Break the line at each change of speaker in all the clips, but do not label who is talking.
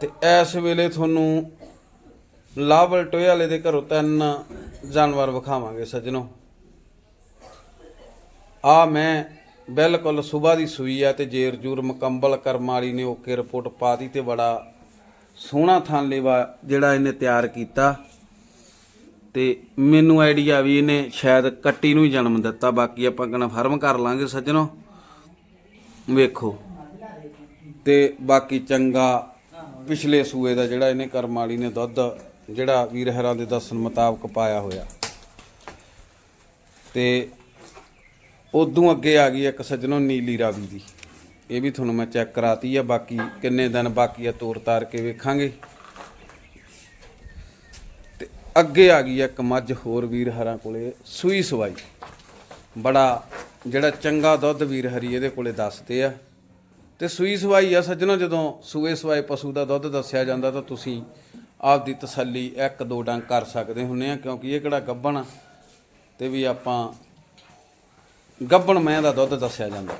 ਤੇ ਇਸ ਵੇਲੇ ਤੁਹਾਨੂੰ ਲਾਵਲ ਟੋਏ ਵਾਲੇ ਦੇ ਘਰੋਂ ਤਿੰਨ ਜਾਨਵਰ ਵਿਖਾਵਾਂਗੇ ਸੱਜਣੋ। ਆ ਮੈਂ ਬਿਲਕੁਲ ਸਵੇਰ ਦੀ ਸੂਈ ਆ ਤੇ ਜੇਰ ਜੂਰ ਮੁਕੰਮਲ ਕਰਮ ਵਾਲੀ ਨੇ ਓਕੇ ਰਿਪੋਰਟ ਪਾਤੀ ਤੇ ਬੜਾ ਸੋਹਣਾ ਥਾਂ ਲੇਵਾ ਜਿਹੜਾ ਇਹਨੇ ਤਿਆਰ ਕੀਤਾ। ਤੇ ਮੈਨੂੰ ਆਈਡੀਆ ਵੀ ਇਹਨੇ ਸ਼ਾਇਦ ਕੱਟੀ ਨੂੰ ਹੀ ਜਨਮ ਦਿੱਤਾ, ਬਾਕੀ ਆਪਾਂ ਕਨਫਰਮ ਕਰ ਲਾਂਗੇ ਸੱਜਣੋ। ਵੇਖੋ। ਤੇ ਬਾਕੀ ਚੰਗਾ ਪਿਛਲੇ ਸੂਏ ਦਾ ਜਿਹੜਾ ਇਹਨੇ ਕਰਮ ਵਾਲੀ ਨੇ ਦੁੱਧ, ਜਿਹੜਾ ਵੀਰ ਹਰਾਂ ਦੇ ਦੱਸਣ ਮੁਤਾਬਕ ਪਾਇਆ ਹੋਇਆ। ਤੇ ਉਦੋਂ ਅੱਗੇ ਆ ਗਈ ਇੱਕ ਸੱਜਣੋ ਨੀਲੀ ਰਾਵੀ ਦੀ। ਇਹ ਵੀ ਤੁਹਾਨੂੰ ਮੈਂ ਚੈੱਕ ਕਰਾਤੀ ਆ, ਬਾਕੀ ਕਿੰਨੇ ਦਿਨ ਬਾਕੀ ਆ ਤੋਰ ਤਾਰ ਕੇ ਵੇਖਾਂਗੇ। ਤੇ ਅੱਗੇ ਆ ਗਈ ਆ ਇੱਕ ਮੱਝ ਹੋਰ ਵੀਰ ਹਰਾਂ ਕੋਲੇ, ਸੂਈ ਸਵਾਈ। ਬੜਾ ਜਿਹੜਾ ਚੰਗਾ ਦੁੱਧ ਵੀਰ ਹਰੀ ਇਹਦੇ ਕੋਲੇ ਦੱਸਦੇ ਆ। ਤੇ ਸੂਈ ਸਵਾਈ ਆ ਸੱਜਣੋ, ਜਦੋਂ ਸੂਏ ਸਵਾਏ ਪਸ਼ੂ ਦਾ ਦੁੱਧ ਦੱਸਿਆ ਜਾਂਦਾ ਤਾਂ ਤੁਸੀਂ ਆਪਦੀ ਤਸੱਲੀ ਇੱਕ ਦੋ ਡੰਗ ਕਰ ਸਕਦੇ ਹੁੰਨੇ ਆ, ਕਿਉਂਕਿ ਇਹ ਕਿਹੜਾ ਗੱਬਣ ਆ ਤੇ ਵੀ ਆਪਾਂ ਗੱਬਣ ਮੈਂ ਦਾ ਦੁੱਧ ਦੱਸਿਆ ਜਾਂਦਾ।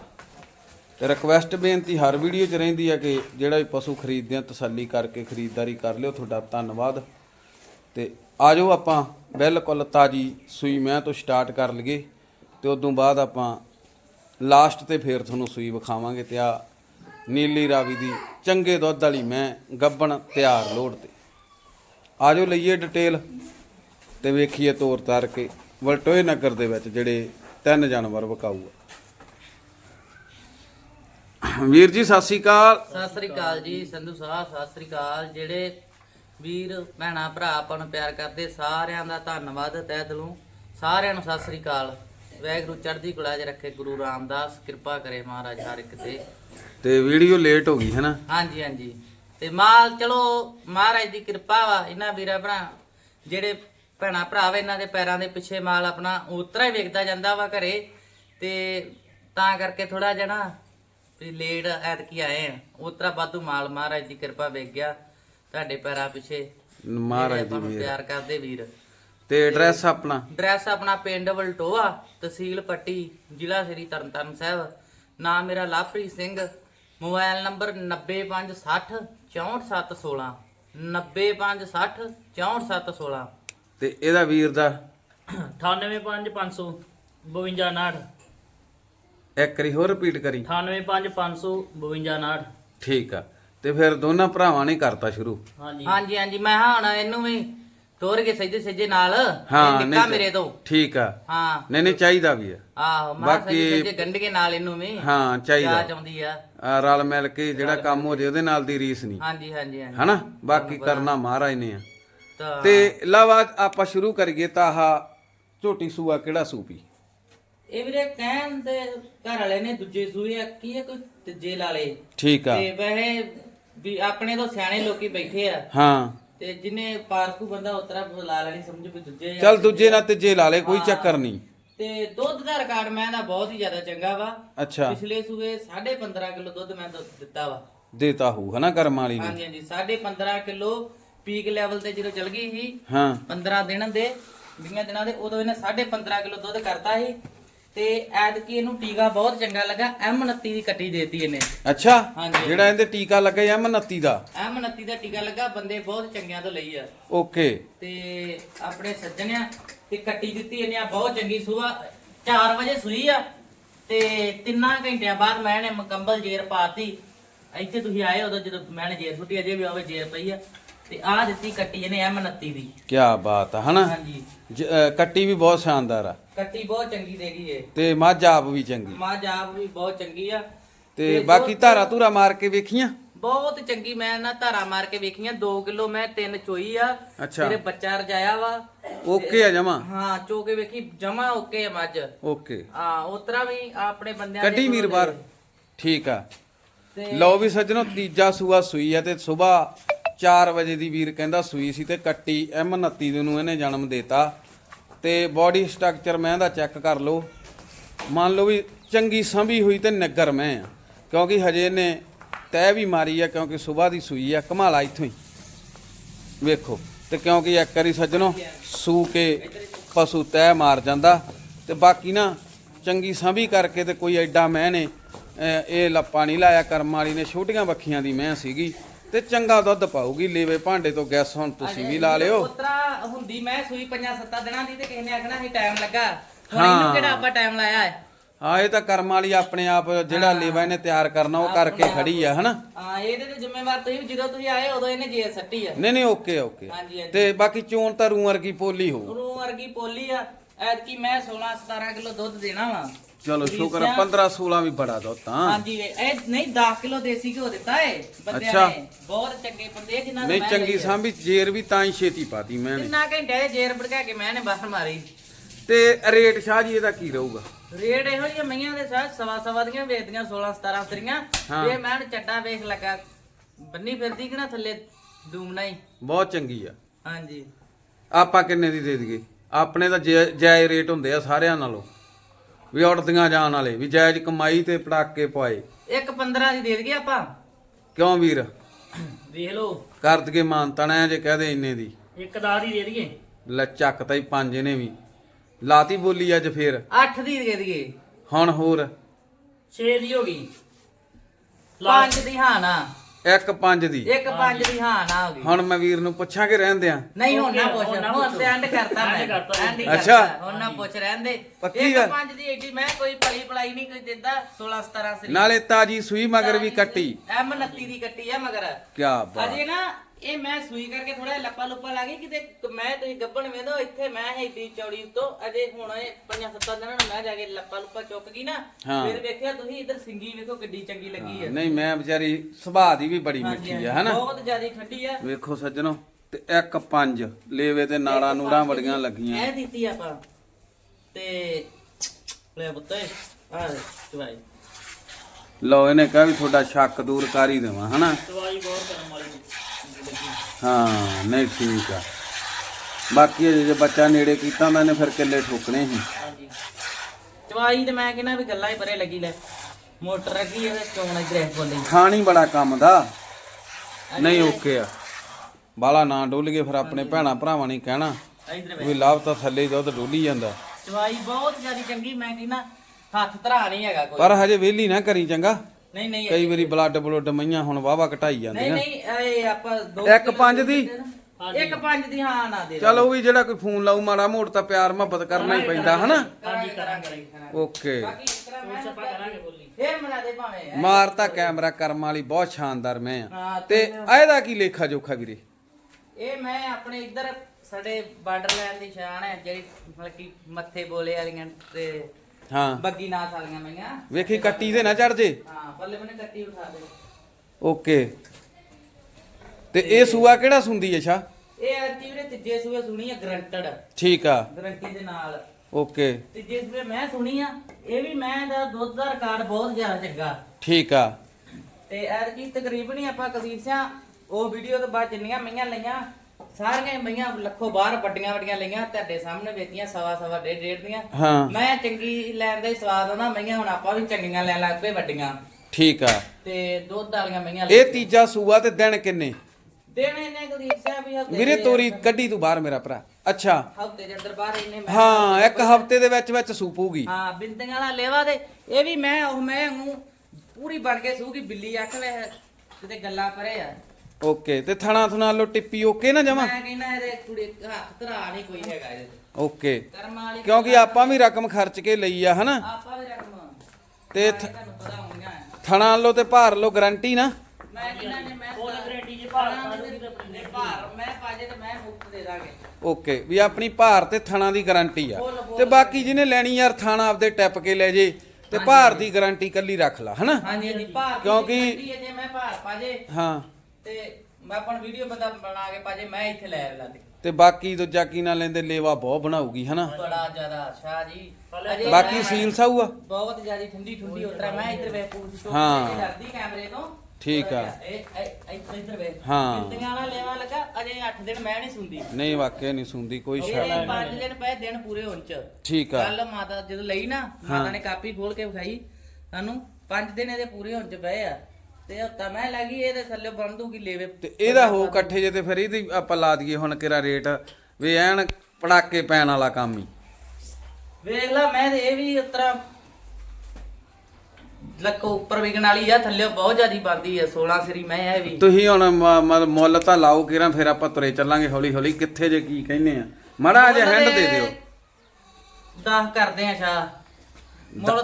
ਤੇ ਰਿਕਵੈਸਟ ਬੇਨਤੀ ਹਰ ਵੀਡੀਓ 'ਚ ਰਹਿੰਦੀ ਆ ਕਿ ਜਿਹੜਾ ਵੀ ਪਸ਼ੂ ਖਰੀਦਦੇ ਆ, ਤਸੱਲੀ ਕਰਕੇ ਖਰੀਦਦਾਰੀ ਕਰ ਲਿਓ, ਤੁਹਾਡਾ ਧੰਨਵਾਦ। ਤੇ ਆਜੋ ਆਪਾਂ ਬਿਲਕੁਲ ਤਾਜੀ ਸੂਈ ਮੈਂ ਤੋਂ ਸਟਾਰਟ ਕਰ ਲਈਏ ਤੇ ਉਦੋਂ ਬਾਅਦ ਆਪਾਂ ਲਾਸਟ ਤੇ ਫੇਰ ਤੁਹਾਨੂੰ ਸੂਈ ਵਿਖਾਵਾਂਗੇ ਤੇ ਆ ਨੀਲੀ ਰਾਵੀ ਦੀ ਚੰਗੇ ਦੁੱਧ ਵਾਲੀ ਮੈਂ ਗੱਬਣ ਤਿਆਰ ਲੋੜ ਤੇ। ਆਜੋ ਲਈਏ ਡਿਟੇਲ ਤੇ ਵੇਖੀਏ ਤੋਰ ਤਾਰ ਕੇ ਵਲਟੋਏ ਨਗਰ ਦੇ ਵਿੱਚ ਜਿਹੜੇ ਤਿੰਨ ਜਾਨਵਰ ਵਿਕਾਊ ਆ। ਵੀਰ ਜੀ, ਸਤਿ ਸ੍ਰੀ ਅਕਾਲ।
ਸਤਿ ਸ੍ਰੀ ਅਕਾਲ ਜੀ, ਸੰਧੂ ਸਾਹਿਬ, ਸਤਿ ਸ੍ਰੀ ਅਕਾਲ। ਜਿਹੜੇ ਵੀਰ, ਭੈਣਾ, ਭਰਾ ਆਪਾਂ ਨੂੰ ਪਿਆਰ ਕਰਦੇ, ਸਾਰਿਆਂ ਦਾ ਧੰਨਵਾਦ, ਤਹਿ ਦਿਲੋਂ। ਸਾਰਿਆਂ ਨੂੰ ਸਤਿ ਸ੍ਰੀ ਅਕਾਲ। ਵੈਗਰੂ ਚੜ੍ਹਦੀ ਕਲਾ 'ਚ ਰੱਖੇ ਗੁਰੂ ਰਾਮਦਾਸ ਕਿਰਪਾ ਕਰੇ ਮਹਾਰਾਜ ਹਰ ਇੱਕ ਤੇ।
ਤੇ ਵੀਡੀਓ ਲੇਟ ਹੋ ਗਈ ਹੈ ਨਾ
ਹਾਂਜੀ ਹਾਂਜੀ। ਤੇ ਮਾਲ ਚਲੋ ਮਹਾਰਾਜ ਦੀ ਕਿਰਪਾ ਵਾ ਇਹਨਾਂ ਵੀਰਾਂ ਭਰਾ ਜਿਹੜੇ ਭੈਣਾ ਭਰਾ ਵਾ ਇਹਨਾਂ ਦੇ ਪੈਰਾਂ ਦੇ ਪਿੱਛੇ ਮਾਲ ਆਪਣਾ ਉਤਰਾ ਹੀ ਵਿਕਦਾ ਜਾਂਦਾ ਵਾ ਘਰੇ। ਤੇ ਤਾਂ ਕਰਕੇ ਥੋੜਾ ਨਾ ਵੀ ਲੇਟ ਐਤਕੀ ਆਏ ਆ। ਉਤਰਾ ਵਾਧੂ ਮਾਲ ਮਹਾਰਾਜ ਦੀ ਕਿਰਪਾ ਵਿਕ ਗਿਆ ਤੁਹਾਡੇ ਪੈਰਾਂ ਪਿੱਛੇ।
ਮਹਾਰਾਜ
ਜਿਹੜੇ
ਦੀ
ਆਪਾਂ ਨੂੰ
ਵੀਰ
ਪਿਆਰ ਕਰਦੇ ਵੀਰ।
ਤੇ ਐਡਰੈਸ ਆਪਣਾ?
ਡਰੈਸ ਆਪਣਾ ਪਿੰਡ ਵਲਟੋਆ ਤਹਿਸੀਲ ਪੱਟੀ ਜ਼ਿਲ੍ਹਾ ਸ੍ਰੀ ਤਰਨਤਾਰਨ ਸਾਹਿਬ। ਨਾਮ ਮੇਰਾ ਲਵਪ੍ਰੀਤ ਸਿੰਘ ਮੋਬਾਈਲ ਨੰਬਰ 9560 64716 90560 64716
ਤੇ ਇਹਦਾ ਵੀਰ ਦਾ?
98500 5259
ਇੱਕ ਵਾਰੀ ਹੋਰ ਰਿਪੀਟ ਕਰੀ।
98500 5259
ਠੀਕ ਆ। ਤੇ ਫਿਰ ਦੋਨਾਂ ਭਰਾਵਾਂ ਨੇ ਕਰਤਾ ਸ਼ੁਰੂ।
ਹਾਂਜੀ
ਹਾਂਜੀ ਹਾਂਜੀ। ਮੈਂ ਹਾਂ ਹੁਣ ਇਹਨੂੰ ਵੀ ਕੇ ਸੱਜੇ ਸੱਜੇ ਨਾਲ
ਹਾਂ
ਨਿੱਕਾ ਮੇਰੇ ਤੋਂ।
ਠੀਕ ਆ।
ਹਾਂ।
ਨਹੀਂ ਨਹੀਂ ਚਾਹੀਦਾ ਵੀ ਆ।
ਆਹੋ ਮੈਂ
ਬਾਕੀ-
ਸੱਜੇ ਸੱਜੇ ਗੰਢ ਕੇ ਨਾਲ ਇਹਨੂੰ ਵੀ।
ਹਾਂ ਚਾਹੀਦਾ।
ਚਾਹੁੰਦੀ ਆ।
ਆ, ਰਲ ਮਿਲ ਕੇ ਜਿਹੜਾ ਕੰਮ ਹੋ ਜੇ ਉਹਦੇ ਨਾਲ ਦੀ ਰੀਸ ਨਹੀਂ।
ਹਾਂਜੀ ਹਾਂਜੀ ਹਾਂਜੀ।
ਹਨਾ? ਬਾਕੀ ਕਰਨਾ ਮਹਾਰਾਜ ਨੇ ਆ।
ਤਾਂ
ਤੇ ਇਲਾਵਾ ਆਪਾਂ ਸ਼ੁਰੂ ਕਰੀਏ ਤਾਂ ਆਹ ਝੋਟੀ ਸੂਆ ਕਿਹੜਾ ਸੂਪੀ
ਇਹ ਵੀਰੇ ਕਹਿਣ ਦੇ ਘਰ ਵਾਲੇ ਨੇ ਦੂਜੇ ਸੂਏ ਕੀ ਹੈ ਕੋਈ ਤੀਜੇ ਲਾਲੇ?
ਠੀਕ ਆ।
ਤੇ ਵੈਸੇ ਵੀ ਆਪਣੇ ਤੋਂ ਸਿਆਣੇ ਲੋਕੀ ਬੈਠੇ ਆ।
ਹਾਂ।
ਤੇ ਜਿਹਨੇ ਪਾਰਕੂ ਬੰਦਾ ਉਤਰਾ ਲਾ ਲੈਣੀ ਸਮਝ ਵੀ ਦੂਜੇ।
ਚੱਲ ਦੂਜੇ ਨਾਲ ਤੀਜੇ ਲਾ ਲੈ ਕੋਈ ਚੱਕਰ ਨਹੀਂ।
ਤੇ ਦੁੱਧ ਦਾ ਰਿਕਾਰਡ ਮੈਂ ਦਾ ਬਹੁਤ ਹੀ ਜ਼ਿਆਦਾ ਚੰਗਾ ਵਾ।
ਅੱਛਾ।
ਪਿਛਲੇ ਸੂਏ 15.5 ਕਿਲੋ ਦੁੱਧ ਮੈਂ ਦੁੱਧ ਦਿੱਤਾ ਵਾ।
ਦੇਤਾ ਹੂ ਹਨਾ ਕਰਮ ਵਾਲੀ ਨੇ?
ਹਾਂਜੀ ਹਾਂਜੀ 15.5 ਕਿਲੋ ਪੀਕ ਲੈਵਲ ਤੇ ਜਦੋਂ ਚਲ ਗਈ ਸੀ
ਹਾਂ।
15 ਦਿਨ ਦੇ 20 ਦਿਨਾਂ ਦੇ ਉਦੋਂ ਇਹਨੇ 15.5 ਕਿਲੋ ਦੁੱਧ ਕਰਤਾ ਸੀ। ਤੇ ਐਤਕੀ ਇਹਨੂੰ ਟੀਕਾ ਬਹੁਤ ਚੰਗਾ ਲੱਗਾ M29 ਦੀ ਕੱਟੀ ਦੇਤੀ ਇਹਨੇ।
ਅੱਛਾ?
ਹਾਂਜੀ।
ਜਿਹੜਾ ਇਹਦੇ ਟੀਕਾ ਲੱਗਾ 29 ਦਾ?
M29 ਦਾ ਟੀਕਾ ਲੱਗਾ ਬੰਦੇ ਬਹੁਤ ਚੰਗਿਆਂ ਤੋਂ ਲਈ ਆ।
ਓਕੇ।
ਤੇ ਆਪਣੇ ਸੱਜਣਿਆ ਤੇ ਕੱਟੀ ਦਿੱਤੀ ਇਹਨੇ ਆ ਬਹੁਤ ਚੰਗੀ ਸੂਆ 4 ਵਜੇ ਸੂਈ ਆ ਤੇ ਤਿੰਨਾਂ ਘੰਟਿਆਂ ਬਾਅਦ ਮੈਂ ਇਹਨੇ ਮੁਕੰਮਲ ਜੇਰ ਪਾਤੀ ਇੱਥੇ ਤੁਸੀਂ ਆਏ ਉਦੋਂ ਜਦੋਂ ਮੈਂ ਨੇ ਜੇਰ ਸੁੱਟੀ ਅਜੇ ਵੀ ਆਵੇ ਜੇਰ ਪਈ ਆ। ਤੇ ਆ ਦਿੱਤੀ ਕੱਟੀ ਇਹਨੇ M29 ਦੀ।
ਕੀ ਬਾਤ ਆ ਹਨਾ?
ਹਾਂਜੀ।
ਜ- ਅ, ਕੱਟੀ ਵੀ ਬਹੁਤ ਸ਼ਾਨਦਾਰ ਆ।
ਕੱਟੀ ਬਹੁਤ ਚੰਗੀ ਦੇਗੀ ਇਹ
ਤੇ ਮੱਝ ਆਪ ਵੀ ਚੰਗੀ।
ਮਾਂ ਜਾਬ ਵੀ ਬਹੁਤ ਚੰਗੀ ਆ।
ਤੇ ਬਾਕੀ ਧਾਰਾ ਧੂਰਾ ਮਾਰ ਕੇ ਵੇਖੀਆਂ?
ਬਹੁਤ ਚੰਗੀ ਮੈਂ ਨਾ ਧਾਰਾ ਮਾਰ ਕੇ ਵੇਖੀਆਂ 2 ਕਿਲੋ ਮੈਂ ਤਿੰਨ ਚੋਈ ਆ।
ਅੱਛਾ।
ਮੇਰੇ ਬੱਚਾ ਰਜਾਇਆ ਵਾ।
ਓਕੇ ਆ ਜਮਾ?
ਹਾਂ ਚੋ ਕੇ ਵੇਖੀ ਜਮਾ ਓਕੇ ਆ ਮੱਝ।
ਓਕੇ।
ਹਾਂ ਉਤਰਾ ਵੀ ਆਪਣੇ ਬੰਦਿਆਂ
ਕੱਢੀ
ਕੋਲੋਂ
ਠੀਕ ਆ।
ਤੇ
ਲਓ ਵੀ ਸੱਜਣੋ ਤੀਜਾ ਸੂਆ ਸੂਈ ਹੈ ਤੇ ਸਵੇਰ 4 ਵਜੇ ਦੀ ਵੀਰ ਕਹਿੰਦਾ ਸੂਈ ਸੀ ਤੇ ਕੱਟੀ M29 ਦੇ ਨੂੰ ਇਹਨੇ ਜਨਮ ਦਿੱਤਾ। ਤੇ ਬਾਡੀ ਸਟਰਕਚਰ ਮੈਂ ਦਾ ਚੈੱਕ ਕਰ ਲਓ। ਮੰਨ ਲਓ ਵੀ ਚੰਗੀ ਸੰਭੀ ਹੋਈ ਤੇ ਨਗਰ ਮੈਂ ਆ। ਕਿਉਂਕਿ ਹਜੇ ਇਹਨੇ ਤੈ ਵੀ ਮਾਰੀ ਆ, ਕਿਉਂਕਿ ਸਵੇਰ ਦੀ ਸੂਈ ਆ ਕਮਾਲਾ ਇੱਥੋਂ ਹੀ। ਵੇਖੋ, ਤੇ ਕਿਉਂਕਿ ਇੱਕ ਵਾਰੀ ਸੱਜਣੋ, ਸੂ ਕੇ ਪਸ਼ੂ ਤੈ ਮਾਰ ਜਾਂਦਾ। ਤੇ ਬਾਕੀ ਨਾ ਚੰਗੀ ਸੰਭੀ ਕਰਕੇ ਤੇ ਕੋਈ ਐਡਾ ਮੈਂ ਨੇ ਇਹ ਲੱਪਾ ਨਹੀਂ ਲਾਇਆ, ਕਰਮ ਵਾਲੀ ਨੇ ਛੋਟੀਆਂ ਬੱਖੀਆਂ ਦੀ ਮੈਂ ਸੀਗੀ। ਤੇ ਚੰਗਾ ਦੁੱਧ ਪਾਊਗੀ ਲੇਵੇ ਭਾਂਡੇ ਤੋਂ ਗੈਸ ਹੁਣ ਤੁਸੀਂ ਵੀ ਲਾ ਲਿਓ।
ਉਤਰਾ ਹੁੰਦੀ ਮੈਂ ਸੂਈ ਪੰਜਾਂ ਸੱਤਾਂ ਦਿਨਾਂ ਦੀ ਤੇ ਕਿਸੇ ਨੇ ਆਖਣਾ ਸੀ ਟਾਈਮ ਲੱਗਾ। ਹੁਣ। ਇਹਨੂੰ ਕਿਹੜਾ ਆਪਾਂ ਟਾਈਮ ਲਾਇਆ ਹੈ?
ਹਾਂ ਇਹ ਤਾਂ ਕਰਮ ਵਾਲੀ ਆਪਣੇ ਆਪ ਜਿਹੜਾ ਲੇਵਾ ਇਹਨੇ ਤਿਆਰ ਕਰਨਾ ਉਹ ਕਰਕੇ ਖੜੀ ਆ ਹਨਾ?
ਹਾਂ ਇਹਦੇ ਤੇ ਜ਼ਿੰਮੇਵਾਰ ਤੁਸੀਂ ਜਦੋਂ ਤੁਸੀਂ ਆਏ ਉਦੋਂ ਇਹਨੇ ਜੇਰ ਸੱਟੀ ਆ।
ਨਹੀਂ ਨਹੀਂ ਓਕੇ ਓਕੇ।
ਹਾਂਜੀ ਹਾਂਜੀ।
ਤੇ ਬਾਕੀ ਚੋਣ ਤਾਂ ਰੂ ਵਰਗੀ ਪੋਲੀ ਹੋ
ਰੂ ਵਰਗੀ ਪੋਲੀ ਆ। ਐਤਕੀ ਮੈਂ 16 17 ਕਿਲੋ ਦੁੱਧ ਦੇਣਾ ਵਾ।
ਚਲੋ ਸ਼ੁਕਰ ਆ 15 16 ਵੀ ਬੜਾ ਦੁੱਧ ਤਾਂ
ਹਾਂਜੀ ਇਹ ਨਹੀਂ 10 ਕਿਲੋ ਦੇਸੀ ਘਿਓ ਦਿੱਤਾ ਏ ਬੰਦਿਆਂ। ਨੇ। ਬਹੁਤ ਚੰਗੇ ਬੰਦੇ ਜਿਨ੍ਹਾਂ ਨੇ
ਨਹੀਂ ਚੰਗੀ। ਸਾਂਭੀ ਜੇਰ ਵੀ ਤਾਂ ਹੀ ਛੇਤੀ ਪਾਤੀ ਮੈਂ ਨੇ।
ਕਿੰਨਾ ਘੰਟੇ ਦੇ ਜੇਰ ਭੜਕਾ ਕੇ ਮੈਂ ਨੇ ਬਾਹਰ ਮਾਰੀ।
ਤੇ ਰੇਟ ਸ਼ਾਹ ਜੀ ਇਹਦਾ ਕੀ ਰਹੂਗਾ?
ਰੇਟ ਇਹੋ ਜਿਹੀਆਂ ਮਈਆਂ ਦੇ ਸਾਹ ਸਵਾ ਸਵਾ ਦੀਆਂ ਵੇਚਦੀਆਂ 16 17 ਸਰੀਆਂ
ਹਾਂ।
ਇਹ ਮੈਂ ਚੱਡਾ ਵੇਖ ਲੱਗਾ ਬੰਨੀ ਫਿਰਦੀ ਕਿ ਨਾ ਥੱਲੇ ਦੂਮਣਾ ਹੀ।
ਬਹੁਤ ਚੰਗੀ ਆ।
ਹਾਂਜੀ।
ਆਪਾਂ ਕਿੰਨੇ ਦੀ ਦੇ ਦਈਏ? ਆਪਣੇ ਤਾਂ ਜੈ- ਜਾਇਜ਼ ਰੇਟ ਹੁੰਦੇ ਆ ਸਾਰਿਆਂ ਨਾਲੋਂ। ਵੀ ਉੜਦੀਆਂ ਜਾਣ ਵਾਲੇ ਵੀ ਜਾਇਜ਼ ਕਮਾਈ ਤੇ ਪਟਾਕੇ ਪਾਏ
ਇੱਕ 15 ਦੀ ਦੇ ਦਈਏ ਆਪਾਂ।
ਕਿਉਂ ਵੀਰ?
ਵੇਖ ਲਓ।
ਕਰ ਦਈਏ ਮਾਨਤਣਾ ਜੇ ਕਹਦੇ ਇੰਨੇ ਦੀ।
ਇੱਕ ਦਾ ਦੀ ਦੇ ਦਈਏ।
ਲੈ ਚੱਕ ਤਾਂ ਹੀ ਪੰਜ ਨੇ ਵੀ। ਲਾਤੀ ਬੋਲੀ ਅੱਜ ਫੇਰ।
8 ਦੀ ਦੇ ਦਈਏ।
ਹੁਣ ਹੋਰ।
6 ਦੀ ਹੋ ਗਈ।
5 ਦੀ ਹਾਂ ਨਾ।
ਇੱਕ ਪੰਜ ਦੀ।
ਇੱਕ 5 ਦੀ ਹਾਂ ਨਾ ਹੋ ਗਈ।
ਹੁਣ ਮੈਂ ਵੀਰ ਨੂੰ ਪੁੱਛਾਂ ਕਿ ਰਹਿੰਦੇ ਆ
ਨਹੀਂ ਹੁਣ ਨਾ ਪੁੱਛ
ਹੁਣ ਨਾ
ਹੁਣ
ਪੁੱਛੋ।
ਤੇ ਐਂਡ ਕਰਤਾ ਮੈਂ
ਅੱਛਾ।
ਹੁਣ ਨਾ ਪੁੱਛ ਰਹਿੰਦੇ
ਪੱਕੀ
ਇੱਕ
ਗੱਲ?
ਪੰਜ ਦੀ ਏਡੀ ਮੈਂ ਕੋਈ ਪਲੀ ਪਲਾਈ ਨਹੀਂ ਕੋਈ ਦਿੰਦਾ 16 17 ਸਰੀ
ਨਾਲੇ ਤਾਜੀ ਸੂਈ ਮਗਰ ਵੀ ਕੱਟੀ।
ਐਮ 29 ਦੀ ਕੱਟੀ ਆ ਮਗਰ।
ਕੀ ਬਾਤ।
ਅਜੇ ਨਾ ਇਹ ਮੈਂ ਸੂਈ ਕਰਕੇ ਥੋੜਾ ਲੱਪਾ ਲੁੱਪਾ ਲਾ ਗਈ ਕਿਤੇ ਮੈਂ ਤੁਸੀਂ ਗੱਬਣ ਵੇਦੋ ਇੱਥੇ ਮੈਂ ਏਡੀ ਚੌੜੀ ਤੋਂ ਅਜੇ ਹੁਣ ਇਹ ਪੰਜਾਂ ਸੱਤਾਂ ਦਿਨਾਂ ਨੂੰ ਮੈਂ ਜਾ ਕੇ ਲੱਪਾ ਲੁੱਪਾ ਚੁੱਕ ਗਈ ਨਾ
ਹਾਂ।
ਫਿਰ ਵੇਖਿਆ ਤੁਸੀਂ ਇੱਧਰ ਸਿੰਗੀ ਵੇਖੋ ਕਿੱਡੀ ਚੰਗੀ ਲੱਗੀ ਆ।
ਨਹੀਂ ਮੈਂ ਵਿਚਾਰੀ ਸੁਭਾਅ ਦੀ ਵੀ ਬੜੀ
ਹਾਂਜੀ,
ਮਿੱਠੀ ਆ ਹਨਾ?
ਬਹੁਤ ਜ਼ਿਆਦਾ ਠੰਡੀ ਆ।
ਵੇਖੋ ਸੱਜਣੋ ਤੇ ਇੱਕ ਪੰਜ ਲੇਵੇ ਤੇ ਨਾੜਾਂ ਨੂੜਾਂ ਬੜੀਆਂ ਲੱਗੀਆਂ।
ਇਹ ਦਿੱਤੀ ਆਪਾਂ। ਤੇ ਲੈ ਪੁੱਤੇ ਆ ਚਵਾਈ।
ਲਓ ਇਹਨੇ ਕਿਹਾ ਵੀ ਤੁਹਾਡਾ ਸ਼ੱਕ ਦੂਰ ਕਰ ਹੀ ਦੇਵਾਂ ਹਨਾ?
ਦਵਾਈ ਬਹੁਤ ਕਰਨ ਵਾਲੀ।
ਹਾਂ ਨਹੀਂ ਠੀਕ ਆ। ਬਾਕੀ ਜੇ ਬੱਚਾ ਨੇੜੇ ਕੀਤਾ ਤਾਂ ਇਹਨੇ ਫਿਰ ਕਿੱਲੇ ਠੋਕਣੇ ਸੀ।
ਹਾਂਜੀ। ਚਵਾਈ ਤੇ ਮੈਂ ਕਹਿੰਦਾ ਵੀ ਗੱਲਾਂ ਹੀ ਪਰੇ ਲੱਗੀ ਲੈ। ਮੋਟਰ ਰੱਖੀ ਇਹਦੇ ਚੋਣ ਇਧਰ ਬੋਲੇ।
ਖਾਣੀ ਬੜਾ ਕੰਮ ਦਾ। ਨਹੀਂ ਓਕੇ ਆ। ਬਾਲਾ ਨਾ ਡੋਲੀਏ ਫਿਰ ਆਪਣੇ ਭੈਣਾ ਭਰਾਵਾਂ ਨੇ ਕਹਿਣਾ। ਵੀ ਲਾਭ ਤਾਂ ਥੱਲੇ ਹੀ ਦੁੱਧ ਡੋਲੀ ਜਾਂਦਾ।
ਚਵਾਈ ਬਹੁਤ ਜ਼ਿਆਦਾ ਚੰਗੀ ਮੈਂ ਕਹਿੰਦਾ ਹੱਥ ਧਰਾ ਨਹੀਂ ਹੈਗਾ ਕੋਈ।
ਪਰ ਹਜੇ ਵਿਹਲੀ ਨਾ ਕਰੀ ਚੰਗਾ।
ਨਹੀਂ ਨਹੀਂ
ਕਈ ਵਾਰੀ ਬਲੱਡ ਬਲੱਡ ਮਈਆਂ ਹੁਣ ਵਾਵਾ ਘਟਾਈ
ਨਹੀਂ
ਜਾਂਦੀਆਂ
ਨਹੀਂ ਇਹ ਆਪਾਂ ਦੋ
ਇੱਕ
ਕਿੱਲੋ
ਪੰਜ ਦੀ?
ਦੇ ਦੇਣਾ। ਇੱਕ ਪੰਜ ਦੀ ਹਾਂ ਨਾ ਦੇ
ਚਲ ਉਹ ਵੀ ਜਿਹੜਾ ਕੋਈ ਫੋਨ ਲਾਊ ਮਾੜਾ ਮੋੜ ਤਾਂ ਪਿਆਰ ਮੁਹੱਬਤ ਕਰਨਾ ਹੀ ਪੈਂਦਾ ਹਨਾ?
ਹਾਂਜੀ ਕਰਾਂਗੇ। ਕਰਾਂਗੇ।
ਓਕੇ।
ਬਾਕੀ ਇਸ ਤਰ੍ਹਾਂ ਮੈਂ
ਛਪਾ ਕਰਾਂਗੇ ਬੋਲੀ।
ਫੇਰ ਮਨਾ ਦੇ ਭਾਵੇਂ
ਮਾਰਤਾ ਕੈਮਰਾ ਕਰਮ ਵਾਲੀ ਬਹੁਤ ਸ਼ਾਨਦਾਰ ਮੈਂ ਆ।
ਹਾਂ
ਤੇ ਇਹਦਾ ਕੀ ਲੇਖਾ ਜੋਖਾ ਵੀਰੇ?
ਇਹ ਮੈਂ ਆਪਣੇ ਇੱਧਰ ਸਾਡੇ ਬਾਰਡਰ ਲਾਈਨ ਦੀ ਸ਼ਾਨ ਹੈ ਜਿਹੜੀ ਮਤਲਬ ਕਿ ਮੱਥੇ ਬੋਲੇ ਵਾਲੀਆਂ ਤੇ
ਹਾਂ।
ਬੱਗੀ ਨਾਸ ਵਾਲੀਆਂ ਮਈਆਂ
ਵੇਖੀ ਕੱਟੀ ਦੇ ਨਾ ਚੜ ਜੇ।
ਹਾਂ ਪੱਲੇ ਮਨੇ ਕੱਟੀ ਉਠਾ ਦੇ।
ਓਕੇ। ਤੇ ਇਹ ਸੂਆ ਕਿਹੜਾ ਸੁੰਦੀ ਹੈ ਸ਼ਾ
ਇਹ ਐਤੀ ਵੀਰੇ ਤੀਜੇ ਸੂਏ ਸੁਣੀ ਹੈ ਗਰੰਟਡ।
ਠੀਕ ਆ।
ਗਰੰਟੀ ਦੇ ਨਾਲ।
ਓਕੇ।
ਤੀਜੇ ਸੂਏ ਮੈਂ ਸੁਣੀ ਆ ਇਹ ਵੀ ਮੈਂ ਦਾ ਦੁੱਧ ਦਾ ਰਿਕਾਰਡ ਬਹੁਤ ਜ਼ਿਆਦਾ ਚੰਗਾ।
ਠੀਕ ਆ।
ਤੇ ਐਤਕੀ ਤਕਰੀਬਨ ਹੀ ਆਪਾਂ ਕਬੀਰ ਸਿਆ ਉਹ ਵੀਡੀਓ ਤੋਂ ਬਾਅਦ ਜਿੰਨੀਆਂ ਮਈਆਂ ਲਈਆਂ ਸਾਰੀਆਂ ਹੀ ਮਈਆਂ ਲੱਖੋਂ ਬਾਹਰ ਵੱਡੀਆਂ ਵੱਡੀਆਂ ਲਈਆਂ ਤੁਹਾਡੇ ਸਾਹਮਣੇ ਵੇਚੀਆਂ ਸਵਾ ਸਵਾ ਡੇਢ ਡੇਢ ਦੀਆਂ।
ਹਾਂ।
ਮੈਂ ਚੰਗੀ ਲੈਣ ਦਾ ਹੀ ਸਵਾਦ ਆਉਂਦਾ ਮਈਆਂ ਹੁਣ ਆਪਾਂ ਵੀ ਚੰਗੀਆਂ ਲੈਣ ਲੱਗ ਪਏ ਵੱਡੀਆਂ।
ਠੀਕ ਆ।
ਤੇ ਦੁੱਧ ਵਾਲੀਆਂ ਮਈਆਂ
ਇਹ ਤੀਜਾ ਸੂਆ ਤੇ ਦਿਨ ਕਿੰਨੇ?
ਦੇਣੇ ਨੇ ਕਬੀਰ ਸਿਆ ਵੀ ਹਫ਼ਤੇ
ਵੀਰੇ ਤੋਰੀ ਕੱਢੀ ਤੂੰ ਬਾਹਰ ਮੇਰਾ ਭਰਾ। ਅੱਛਾ।
ਹਫ਼ਤੇ ਦੇ ਅੰਦਰ ਬਾਹਰ ਇੰਨੇ ਮੈਂ
ਹਾਂ ਇੱਕ ਹਫ਼ਤੇ ਦੇ ਵਿੱਚ ਵਿੱਚ ਸੂਪੂਗੀ
ਹਾਂ ਬਿੰਦੀਆਂ ਵਾਲਾ ਲੇਵਾ ਦੇ। ਇਹ ਵੀ ਮੈਂ ਉਹ ਮੈਂ ਨੂੰ ਪੂਰੀ ਬਣ ਕੇ ਸੂਗੀ ਬਿੱਲੀ ਅੱਖ ਵੇ ਕਿਤੇ ਗੱਲਾਂ ਪਰੇ ਆ।
ਓਕੇ ਤੇ ਥਣਾ ਥਣਾ ਲੋ ਟਿੱਪੀ ਓਕੇ ਨਾ ਜਮਾ?
ਮੈਂ ਕਹਿੰਦਾ ਇਹਦੇ ਕੁੜੀ ਹੱਥ ਧਰਾ ਨਹੀਂ ਕੋਈ ਹੈਗਾ ਇਹਦੇ ਤੇ।
ਓਕੇ
ਕਰਮਾਂ ਵਾਲੀ
ਕਿਉਂਕਿ ਆਪਾਂ ਵੀ ਰਕਮ ਖਰਚ ਕੇ ਲਈ ਆ ਹਨਾ?
ਆਪਾਂ ਵੀ ਰਕਮ
ਤੇ
ਤੁਹਾਨੂੰ ਪਤਾ
ਥਣਾ ਲੋ ਤੇ ਭਾਰ ਲੋ ਗਾਰੰਟੀ ਨਾ?
ਮੈਂ ਕਹਿੰਦਾ ਨੇ ਮੈਂ
ਫੁੱਲ ਗਰੰਟੀ ਜੇ ਭਾਰ
ਖਾਣਾ
ਪਾ
ਤੇ
ਆਪਣੀ
ਨਹੀਂ ਭਾਰ ਮੈਂ ਪਾਜੇ ਤੇ ਮੈਂ ਮੁਫਤ ਦੇ ਦਾਂਗੇ।
ਓਕੇ ਵੀ ਆਪਣੀ ਭਾਰ ਤੇ ਥਣਾ ਦੀ ਗਾਰੰਟੀ ਆ। ਤੇ ਬਾਕੀ ਜਿਹਨੇ ਲੈਣੀ ਯਾਰ ਥਾਣਾ ਆਪਦੇ ਟਿਪ ਕੇ ਲੈ ਜੇ ਤੇ ਭਾਰ ਦੀ ਗਾਰੰਟੀ ਕੱਲੀ ਰੱਖ ਲਾ ਹਨਾ?
ਹਾਂਜੀ ਹਾਂਜੀ ਭਾਰ ਦੀ
ਕਿਉਂਕਿ-
ਜੇ ਮੈਂ ਭਾਰ ਪਾਜੇ।
ਹਾਂ।
ਤੇ ਮੈਂ ਆਪਣ ਵੀਡੀਓ ਬੰਦਾ ਬਣਾ ਕੇ ਪਾਜੇ ਮੈਂ ਇੱਥੇ ਲੈ ਲਾ ਦੇ
ਤੇ ਬਾਕੀ ਦੂਜਾ ਕੀ ਨਾ ਲੈਂਦੇ ਲੇਵਾ ਬਹੁਤ ਬਣਾਊਗੀ ਹਨਾ?
ਬੜਾ ਜ਼ਿਆਦਾ ਸ਼ਾਹ ਜੀ। ਅਜੇ
ਬਾਕੀ
ਮੈਂ-
ਸੀਲ ਸਾਊ ਆ?
ਬਹੁਤ ਜ਼ਿਆਦਾ ਠੰਡੀ ਠੰਡੀ ਉਤਰਾ ਮੈਂ ਇੱਧਰ ਵੇ ਪੂਰੀ ਤੋਂ
ਹਾਂ।
ਡਰਦੀ ਕੈਮਰੇ ਤੋਂ।
ਠੀਕ ਆ।
ਇਹ ਇਹ ਇੱਧਰ ਇੱਧਰ ਵੇ
ਹਾਂ।
ਬਿੰਦੀਆਂ ਵਾਲਾ ਲੈਵਾ ਲੱਗਾ ਅਜੇ 8 ਦਿਨ ਮੈਂ ਨਹੀਂ ਸੁੰਦੀ।
ਨਹੀਂ ਵਾਕਿਆ ਨਹੀਂ ਸੁਣਦੀ ਕੋਈ
ਇਹ
ਨਹੀਂ।
5 ਦਿਨ ਪਏ ਦਿਨ ਪੂਰੇ ਹੋਣ ਚ।
ਠੀਕ ਆ।
ਕੱਲ ਮਾਤਾ ਜਦੋਂ ਲਈ ਨਾ ਮਾਤਾ ਨੇ ਕਾਪੀ ਖੋਲ ਕੇ ਵਿਖਾਈ ਸਾਨੂੰ 5 ਦਿਨ ਇਹਦੇ ਪੂਰੇ ਹੋਣ ਚ ਪਏ ਆ। ਤੇ ਹੱਤਾ ਮੈਂ ਲੱਗੀ ਇਹਦੇ ਥੱਲੇ ਬਣ ਦੂਗੀ ਲੇਵੇ।
ਤੇ ਇਹਦਾ ਹੋ ਇਕੱਠੇ ਜੇ ਤੇ ਫਿਰ ਇਹਦੀ ਆਪਾਂ ਲਾ ਦਈਏ ਹੁਣ ਕਿਹੜਾ ਰੇਟ। ਵੀ ਐਨ ਪੜਾਕੇ ਪੈਣ ਵਾਲਾ ਕੰਮ ਹੀ।
ਵੇਖ ਲਾ ਮੈਂ ਤੇ ਇਹ ਵੀ ਉਤਰਾ ਲੱਕੋ ਉੱਪਰ ਵਿਕਣ ਵਾਲੀ ਆ ਥੱਲੇ ਬਹੁਤ ਜ਼ਿਆਦੀ ਬਣਦੀ ਆ 16 ਸਰੀ ਮੈਂ ਇਹ ਵੀ।
ਤੁਸੀਂ ਹੁਣ ਮ- ਮ- ਮੁੱਲ ਤਾਂ ਲਾਓ ਕਿਰਾਂ ਫਿਰ ਆਪਾਂ ਤੁਰੇ ਚੱਲਾਂਗੇ ਹੌਲੀ ਹੌਲੀ ਕਿੱਥੇ ਜੇ ਕੀ ਕਹਿੰਦੇ ਆ। ਮੜਾ ਜੇ ਹੈਂਡ ਦੇ ਦਿਓ।
10 ਕਰਦੇ ਆ ਸ਼ਾ ਮੁੱਲ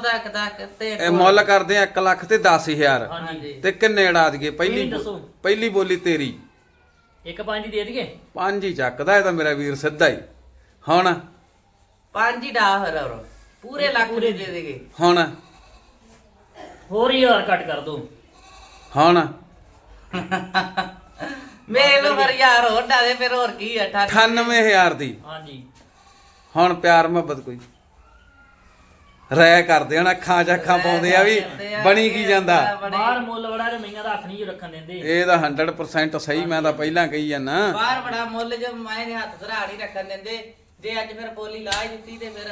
ਤੇ
ਇਹ ਮੁੱਲ ਕਰਦੇ ਆ 1 ਲੱਖ ਤੇ 10000
ਹਾਂਜੀ।
ਤੇ ਕਿੰਨੇ ਅੜਾ ਦਈਏ? ਪਹਿਲੀ
ਤੁਸੀਂ ਦੱਸੋ।
ਪਹਿਲੀ ਬੋਲੀ ਤੇਰੀ।
ਇੱਕ ਪੰਜ ਦੀ ਦੇ ਦਈਏ।
ਪੰਜ ਹੀ ਚੱਕਦਾ ਇਹ ਤਾਂ ਮੇਰਾ ਵੀਰ ਸਿੱਧਾ ਹੀ। ਹੁਣ?
ਪੰਜ ਹੀ ਡਾ ਹਰ ਹਰ। ਪੂਰੇ ਲੱਖ ਦੇ ਦੇ ਦੇਗੇ।
ਹੁਣ?
ਹੋਰ ਹੀ ਹਜ਼ਾਰ ਘੱਟ ਕਰ ਦੋ।
ਹੁਣ?
ਮੇਰੇ ਲੋ ਫਿਰ ਯਾਰ ਹੋਰ ਡਾ ਦੇ ਫਿਰ ਹੋਰ ਕੀ ਆ? 98
98000 ਦੀ।
ਹਾਂਜੀ।
ਹੁਣ ਪਿਆਰ ਮੁਹੱਬਤ ਕੋਈ। ਰਹਿ ਕਰਦੇ ਹਨ ਅੱਖਾਂ 'ਚ ਅੱਖਾਂ ਪਾਉਂਦੇ ਆ ਵੀ ਬਣੀ ਕੀ ਜਾਂਦਾ।
ਬਾਹਰ ਮੁੱਲ ਬੜਾ ਤੇ ਮਈਆਂ ਦਾ ਹੱਥ ਨਹੀਂ ਰੱਖਣ ਦਿੰਦੇ।
ਇਹ ਤਾਂ 100% ਸਹੀ ਮੈਂ ਤਾਂ ਪਹਿਲਾਂ ਕਹੀ ਜਾਂਦਾ।
ਬਾਹਰ ਬੜਾ ਮੁੱਲ ਜੋ ਮੈਂ ਨੇ ਹੱਥ ਧਰਾ ਨਹੀਂ ਰੱਖਣ ਦਿੰਦੇ। ਜੇ ਅੱਜ ਫਿਰ ਬੋਲੀ ਲਾ ਹੀ ਦਿੱਤੀ ਤੇ ਫਿਰ